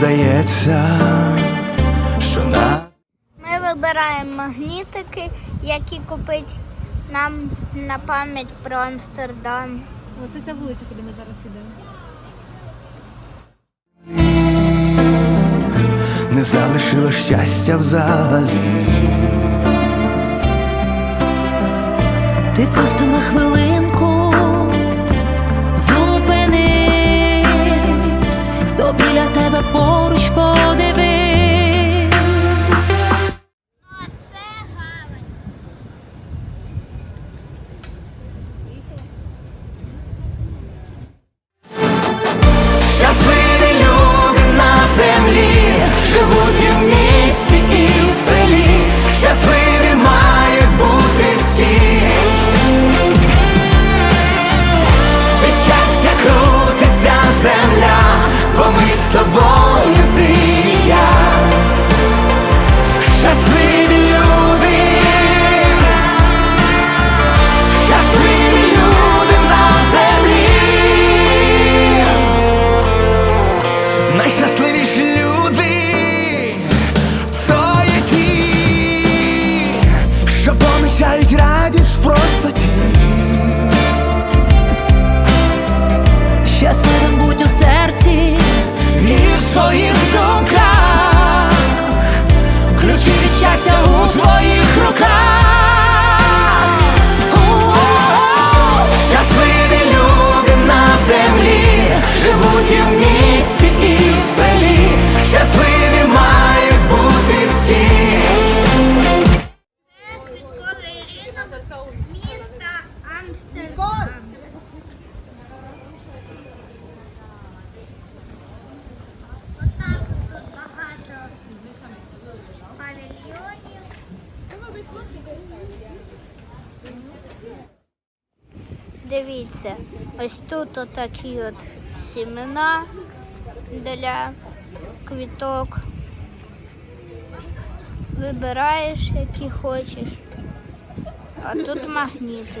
здається, що на ми вибираємо магнітики, які купить нам на пам'ять про Амстердам. Оце ця вулиця, куди ми зараз ідемо. Не залишило щастя взагалі. Ти просто на хвилину. 我 дивіться, ось тут отакі от сімена для квіток. Вибираєш, які хочеш, а тут магніти.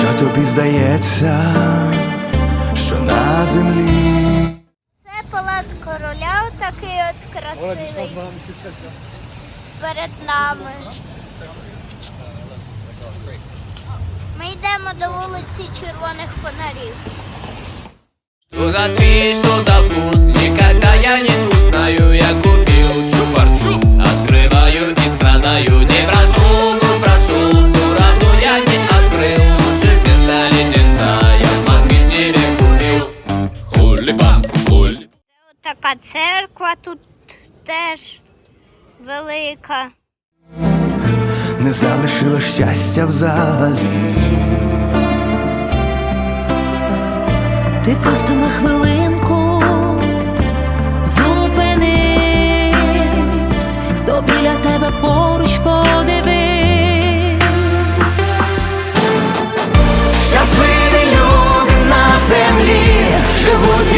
Якщо тобі здається, що на землі Це палац короля, такий от красивий. Перед нами. Ми йдемо до вулиці червоних фонарів. Что за цвет, что за вкус Никогда я не узнаю Така церква тут теж велика. не залишило щастя взагалі. ти просто на хвилинку зупинись, хто біля тебе поруч подивись. Щасливі люди на землі живуть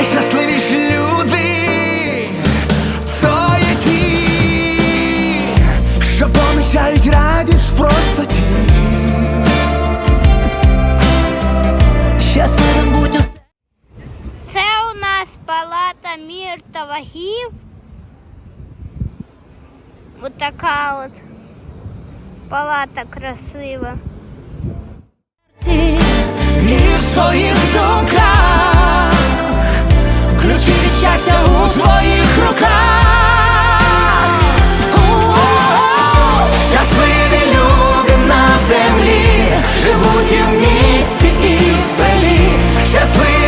Найщасливіші люди то є ті, що помічають радість в простоті. Щасливим будь у серці. Це у нас палата мір та вагів. Ось така от палата красива. І в своїх думках щастя у твоїх руках. Щасливі люди на землі живуть і в місті, і в селі. Щасливі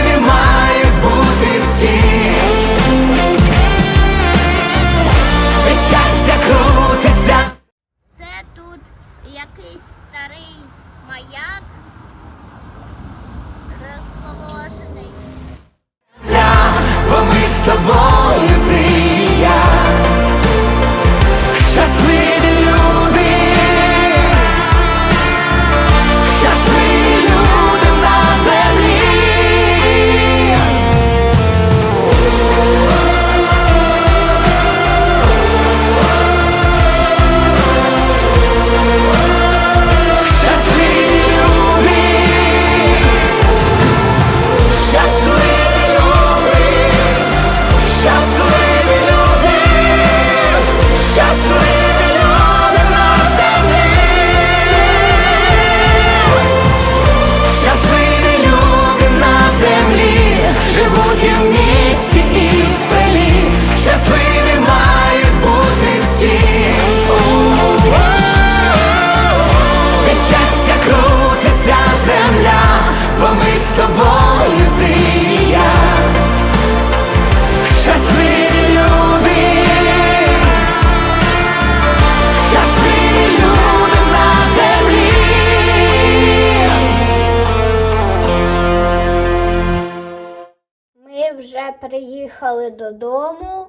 приїхали додому.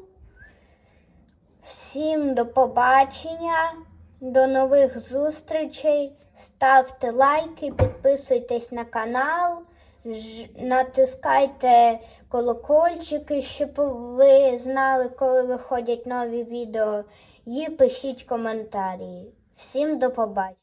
Всім до побачення, до нових зустрічей. Ставте лайки, підписуйтесь на канал, натискайте колокольчики, щоб ви знали, коли виходять нові відео. І пишіть коментарі. Всім до побачення.